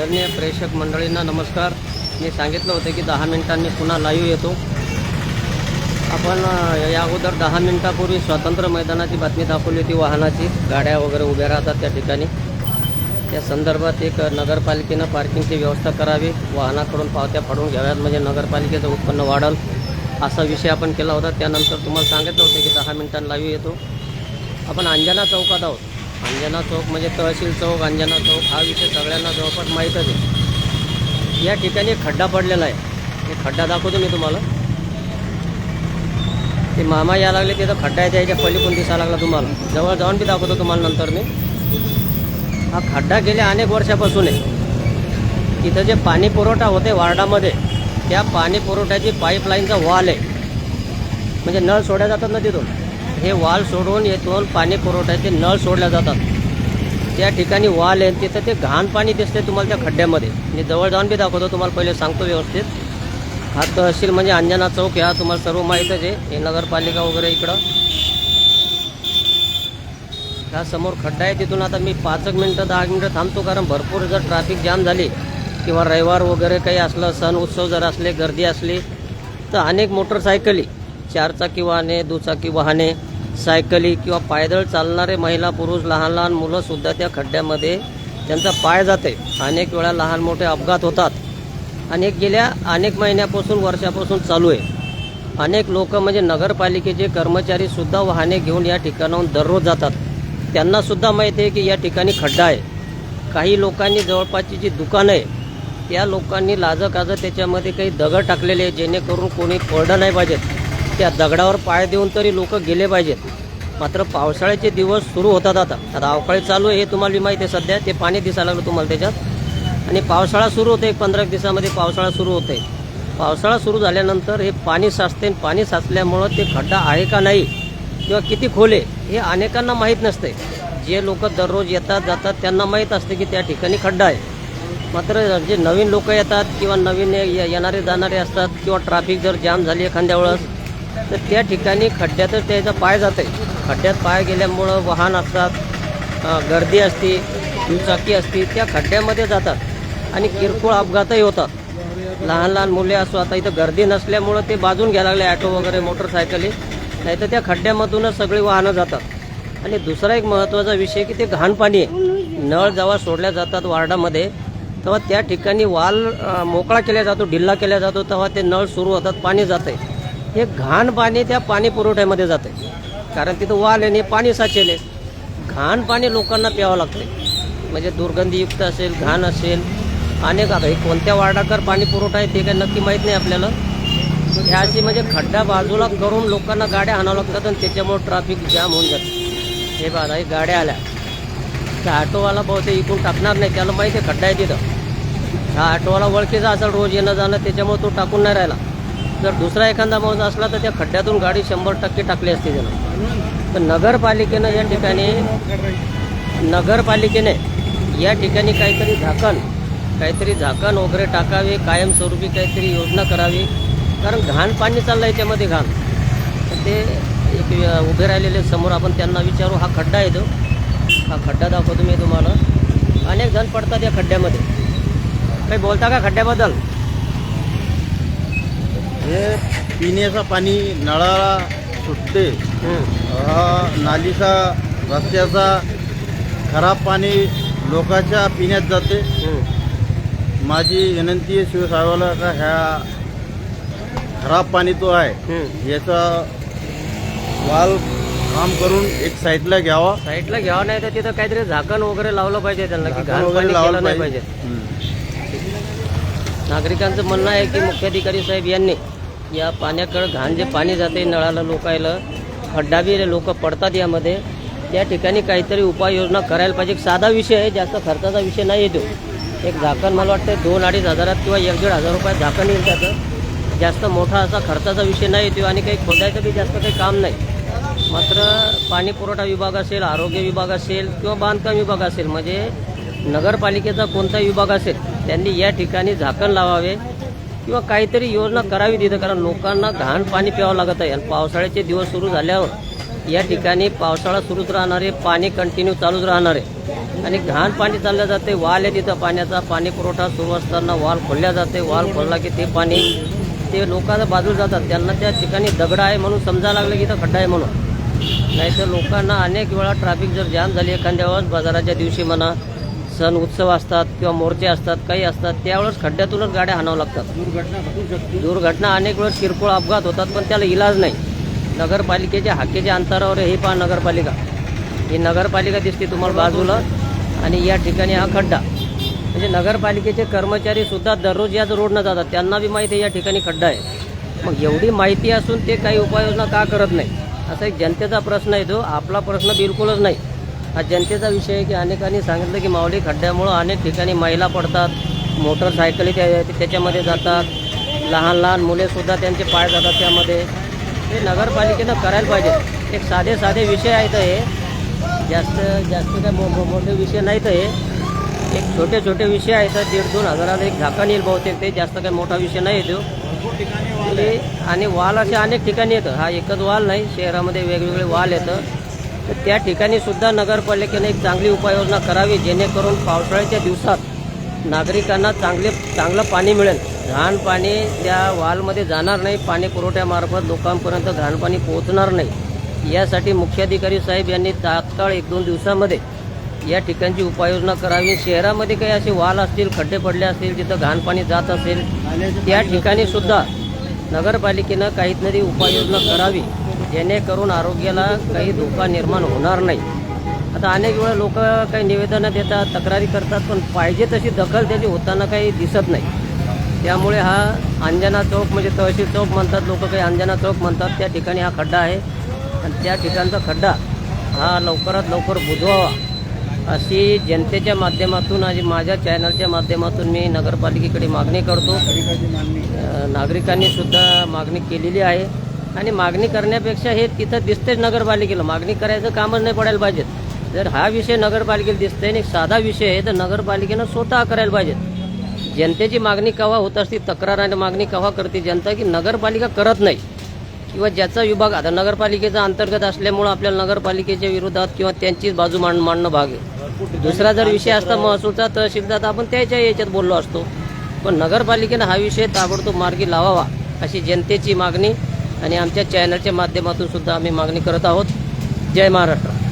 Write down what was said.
आदरणीय प्रेक्षक मंडळींना नमस्कार. मी सांगितलं होतं की दहा मिनिटांनी पुन्हा लाईव्ह येतो. आपण या अगोदर दहा मिनिटापूर्वी स्वातंत्र्य मैदानाची बातमी दाखवली होती वाहनाची. गाड्या वगैरे उभ्या राहतात त्या ठिकाणी. त्या संदर्भात एक नगरपालिकेनं पार्किंगची व्यवस्था करावी. वाहनाकडून पावत्या फाडून घ्याव्यात म्हणजे नगरपालिकेचं उत्पन्न वाढल असा विषय आपण केला होता. त्यानंतर तुम्हाला सांगितलं होतं की दहा मिनिटांनी लाईव्ह येतो. आपण अंजना चौकात आहोत. अंजना चौक म्हणजे तहसील चौक अंजना चौक. हा विषय सगळ्यांना जवळपास माहीतच आहे. या ठिकाणी एक खड्डा पडलेला आहे. हे खड्डा दाखवतो मी तुम्हाला. ते मामा या लागले तिथं खड्डा आहे त्याच्या पलीकडून दिसायला लागला तुम्हाला. जवळ जाऊन बी दाखवतो तुम्हाला नंतर मी. हा खड्डा गेल्या अनेक वर्षापासून आहे. तिथं जे पाणी पुरवठा होते वार्डामध्ये त्या पाणी पुरवठ्याची पाईपलाईनचा वाल आहे. म्हणजे नळ सोडल्या जातात ना तिथून. हे वाल सोडून येथून पाणी पुरवठ्याचे नळ सोडल्या जातात. त्या ठिकाणी वाल आहे तिथं ते घाण पाणी दिसते तुम्हाला त्या खड्ड्यामध्ये. मी जवळ जाऊन बी दाखवतो तुम्हाला पहिले सांगतो व्यवस्थित. हा तहसील म्हणजे अंजना चौक ह्या तुम्हाला सर्व माहीतच आहे. हे नगरपालिका वगैरे इकडं. ह्या समोर खड्डा आहे तिथून आता मी पाच एक मिनटं दहा मिनटं थांबतो कारण भरपूर जर ट्रॅफिक जाम झाली किंवा रविवार वगैरे काही असलं सण उत्सव जर असले गर्दी असली तर अनेक मोटरसायकली चारचाकी वाहने दुचाकी वाहने सायकली किंवा पायदळ चालणारे महिला पुरुष लहान लहान मुलंसुद्धा त्या खड्ड्यामध्ये त्यांचा पाय जाते. अनेक वेळा लहान मोठे अपघात होतात. आणि गेल्या अनेक महिन्यापासून वर्षापासून चालू आहे. अनेक लोक म्हणजे नगरपालिकेचे कर्मचारीसुद्धा वाहने घेऊन या ठिकाणाहून दररोज जातात. त्यांनासुद्धा माहिती आहे की या ठिकाणी खड्डा आहे. काही लोकांनी जवळपासची जी दुकानं आहे त्या लोकांनी लाजकाजं त्याच्यामध्ये काही दगड टाकलेले आहे जेणेकरून कोणी पडलं नाही पाहिजेत. त्या दगडावर पाय देऊन तरी लोक गेले पाहिजेत. मात्र पावसाळ्याचे दिवस सुरू होतात आता. आता अवकाळी चालू आहे हे तुम्हाला मी माहिती आहे सध्या. ते पाणी दिसायला लागलं तुम्हाला त्याच्यात. आणि पावसाळा सुरू होते एक पंधरा दिवसामध्ये पावसाळा सुरू होते पावसाळा सुरू झाल्यानंतर हे पाणी साचते आणि पाणी साचल्यामुळं ते खड्डा आहे का नाही किंवा किती खोले हे अनेकांना माहीत नसते जे लोक दररोज येतात जातात त्यांना माहीत असते की त्या ठिकाणी खड्डा आहे. मात्र जे नवीन लोक येतात किंवा नवीन ये- येणारे जाणारे असतात किंवा ट्रॅफिक जर जाम झाली एखाद्या वेळेस तर त्या ठिकाणी खड्ड्यातच त्याचा पाय जाते खड्ड्यात पाय गेल्यामुळं वाहन असतात गर्दी असते दुचाकी असते त्या खड्ड्यामध्ये जातात आणि किरकोळ अपघातही होतात. लहान लहान मुले असो आता इथं गर्दी नसल्यामुळं ते बाजून घ्यायला लागले ॲटो वगैरे मोटरसायकली. नाही तर त्या खड्ड्यामधूनच सगळी वाहनं जातात. आणि दुसरा एक महत्त्वाचा विषय की ते घाण पाणी आहे. नळ जेव्हा सोडल्या जातात वार्डामध्ये तेव्हा त्या ठिकाणी वाल मोकळा केला जातो ढिल्ला केला जातो तेव्हा ते नळ सुरू होतात पाणी जाते हे घाण पाणी त्या पाणी पुरवठ्यामध्ये जाते कारण तिथं वाल आहे पाणी साचेल आहे. घाण पाणी लोकांना प्यावं लागते म्हणजे दुर्गंधीयुक्त असेल घाण असेल अनेक आता हे कोणत्या वार्डाकर पाणी पुरवठा आहे ते काही नक्की माहीत नाही आपल्याला. ह्या अशी म्हणजे खड्डा बाजूला करून लोकांना गाड्या आणावं लागतात आणि त्याच्यामुळे ट्रॅफिक जाम होऊन जाते. हे बघा हे गाड्या आल्या. त्या ऑटोवाला बहुतेक इकून टाकणार नाही त्याला माहिती आहे खड्डा आहे तिथं. हा ऑटोवाला ओळखीचा असेल रोज येणं जाणं त्याच्यामुळे तो टाकून नाही राहिला. जर दुसरा एखादा माणूस असला तर त्या खड्ड्यातून गाडी शंभर टक्के टाकली असती त्यानं. तर नगरपालिकेनं या ठिकाणी नगरपालिकेने या ठिकाणी काहीतरी झाकण काहीतरी झाकण वगैरे टाकावे कायमस्वरूपी काहीतरी योजना करावी. कारण घाण पाणी चाललं आहे याच्यामध्ये घाण. तर ते एक उभे राहिलेले समोर आपण त्यांना विचारू हा खड्डा आहे तो. हा खड्डा दाखवतो मी तुम्हाला. अनेक जण पडतात या खड्ड्यामध्ये. काही बोलता का खड्ड्याबद्दल? हे पिण्याचं पाणी नळाला सुटते हं. नालीचा रस्त्याचा खराब पाणी लोकांच्या पिण्यात जाते. माझी विनंती आहे शिवसाहेबाला का ह्या खराब पाणी तो आहे. याचा वाल काम करून एक साईडला घ्यावा साईडला घ्यावं नाही तर तिथं काहीतरी झाकण वगैरे लावलं पाहिजे त्यांना की घाण वगैरे लावलं नाही पाहिजे. नागरिकांचं म्हणणं आहे की मुख्याधिकारी साहेब यांनी या पाण्याकडं घाण जे पाणी जाते नळाला लोकायला खड्डा बी लोक पडतात यामध्ये. त्या ठिकाणी काहीतरी उपाययोजना करायला पाहिजे. एक साधा विषय आहे जास्त खर्चाचा विषय नाही येतो एक झाकण मला वाटतं दोन अडीच हजारात किंवा एक दीड हजार रुपयात झाकण येईल त्याचं. जास्त मोठा असा खर्चाचा विषय नाही येतो आणि काही खोदायचं बी जास्त काही काम नाही. मात्र पाणी पुरवठा विभाग असेल आरोग्य विभाग असेल किंवा बांधकाम विभाग असेल म्हणजे नगरपालिकेचा कोणता विभाग असेल त्यांनी या ठिकाणी झाकण लावावे. किंवा काहीतरी योजना करावी तिथं कारण लोकांना घाण पाणी प्यावं लागत. आहे आणि पावसाळ्याचे दिवस सुरू झाल्यावर या ठिकाणी पावसाळा सुरूच राहणार आहे पाणी कंटिन्यू चालूच राहणार आहे. आणि घाण पाणी चाललं जाते वाल आहे तिथं पाण्याचा. पाणी पुरवठा सुरू असताना वाल खोलल्या जाते. वाल खोलला की ते पाणी ते लोकांना बाजूला जातात. त्यांना त्या ठिकाणी दगड आहे म्हणून समजायला लागलं की इथं खड्डा आहे म्हणून. नाहीतर लोकांना अनेक वेळा ट्रॅफिक जर जाम झाली एखाद्या वेळेस बाजाराच्या दिवशी म्हणा सण उत्सव असतात किंवा मोर्चे असतात काही असतात त्यावेळेस खड्ड्यातूनच गाड्या हाणावं लागतात. दुर्घटना दुर्घटना अनेक वेळेस किरकोळ अपघात होतात पण त्याला इलाज नाही. नगरपालिकेच्या हाकेच्या अंतरावर हे पहा नगरपालिका. ही नगरपालिका दिसते तुम्हाला बाजूला आणि या ठिकाणी हा खड्डा. म्हणजे नगरपालिकेचे कर्मचारी सुद्धा दररोज याच रोडनं जातात. त्यांना बी माहिती आहे या ठिकाणी खड्डा आहे. मग एवढी माहिती असून ते काही उपाययोजना का करत नाही? असा एक जनतेचा प्रश्न आहे तो. आपला प्रश्न बिलकुलच नाही. हा जनतेचा विषय आहे की अनेकांनी सांगितलं की माऊली खड्ड्यामुळं अनेक ठिकाणी महिला पडतात मोटरसायकली त्या त्याच्यामध्ये जातात. लहान लहान मुलेसुद्धा त्यांचे पाय जातात त्यामध्ये. हे नगरपालिकेनं करायला पाहिजे. एक साधे साधे विषय आहेत हे. जास्त जास्त काय मो मो- मोठे विषय नाहीत हे. एक छोटे छोटे विषय आहेत. दीड दोन हजाराला एक झाकण येईल बहुतेक ते. जास्त काही मोठा विषय नाही येतो आणि वाल असे अनेक ठिकाणी येतं. हा एकच वाल नाही. शहरामध्ये वेगवेगळे वाल येतं. तर त्या ठिकाणी सुद्धा नगरपालिकेने एक चांगली उपाययोजना करावी जेणेकरून पावसाळ्याच्या दिवसात नागरिकांना चांगले चांगलं पाणी मिळेल. घाण पाणी त्या वालमध्ये जाणार नाही पाणी पुरवठ्यामार्फत लोकांपर्यंत घाण पाणी पोहोचणार नाही. यासाठी मुख्याधिकारी साहेब यांनी तात्काळ एक दोन दिवसामध्ये या ठिकाणची उपाययोजना करावी. शहरामध्ये काही असे वाल असतील खड्डे पडले असतील जिथं घाण पाणी जात असेल त्या ठिकाणी सुद्धा नगरपालिकेनं काहीतरी उपाययोजना करावी. जेणेकरून आरोग्याला काही धोका निर्माण होणार नाही. आता अनेक वेळा लोक काही निवेदनं देतात तक्रारी करतात पण पाहिजे तशी दखल त्याची होताना काही दिसत नाही. त्यामुळे हा अंजना चौक म्हणजे तहसील चौक म्हणतात लोक काही अंजना चौक म्हणतात त्या ठिकाणी हा खड्डा आहे. आणि त्या ठिकाणचा खड्डा हा लवकरात लवकर बुजवावा अशी जनतेच्या माध्यमातून आणि माझ्या चॅनलच्या माध्यमातून मी नगरपालिकेकडे मागणी करतो. नागरिकांनी सुद्धा मागणी केलेली आहे. आणि मागणी करण्यापेक्षा हे तिथं दिसतेच नगरपालिकेला. मागणी करायचं कामच नाही पडायला पाहिजेत. जर हा विषय नगरपालिकेला दिसतोय आणि एक साधा विषय आहे तर नगरपालिकेनं स्वतः करायला पाहिजेत. जनतेची मागणी केव्हा होत असती तक्रार आणि मागणी केव्हा करते जनता की नगरपालिका करत नाही? किंवा ज्याचा विभाग आता नगरपालिकेचा अंतर्गत असल्यामुळं आपल्याला नगरपालिकेच्या विरोधात किंवा त्यांचीच बाजू मांड मांडणं भाग आहे. दुसरा जर विषय असता महसूलचा तहसीलचा तर आपण त्याच्या याच्यात बोललो असतो. पण नगरपालिकेनं हा विषय ताबडतोब मार्गी लावावा अशी जनतेची मागणी आणि आमच्या चॅनलच्या माध्यमातून सुद्धा आम्ही मागणी करत आहोत. जय महाराष्ट्र.